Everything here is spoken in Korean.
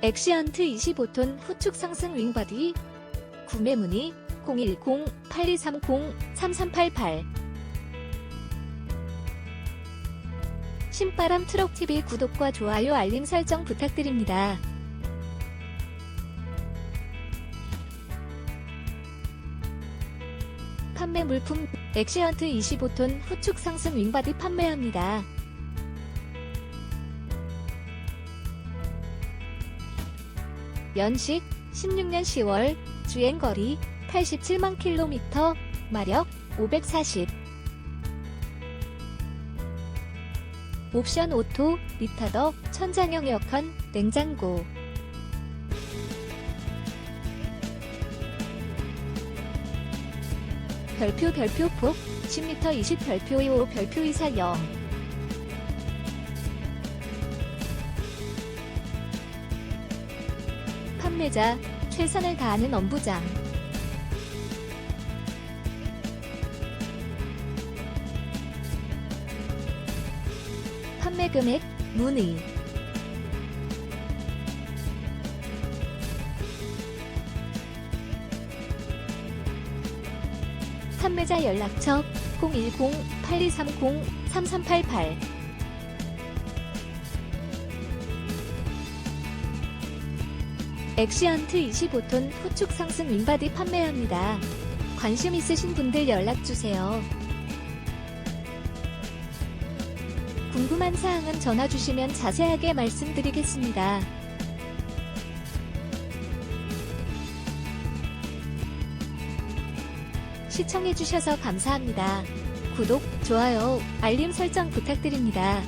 엑시언트 25톤 후축 상승 윙바디 구매 문의 010-8230-3388 신바람 트럭TV 구독과 좋아요 알림 설정 부탁드립니다. 판매 물품 엑시언트 25톤 후축 상승 윙바디 판매합니다. 연식 16년 10월 주행거리 87만 킬로미터 마력 540 옵션 오토 리타더 천장형 에어컨 냉장고. 별표 별표 폭 10m 20 별표 25 별표 240 힘내자 최선을 다하는 엄부장. 판매 금액 문의 판매자 연락처 010-8230-3388 엑시언트 25톤 후축 상승 윙바디 판매합니다. 관심 있으신 분들 연락주세요. 궁금한 사항은 전화 주시면 자세하게 말씀드리겠습니다. 시청해주셔서 감사합니다. 구독, 좋아요, 알림 설정 부탁드립니다.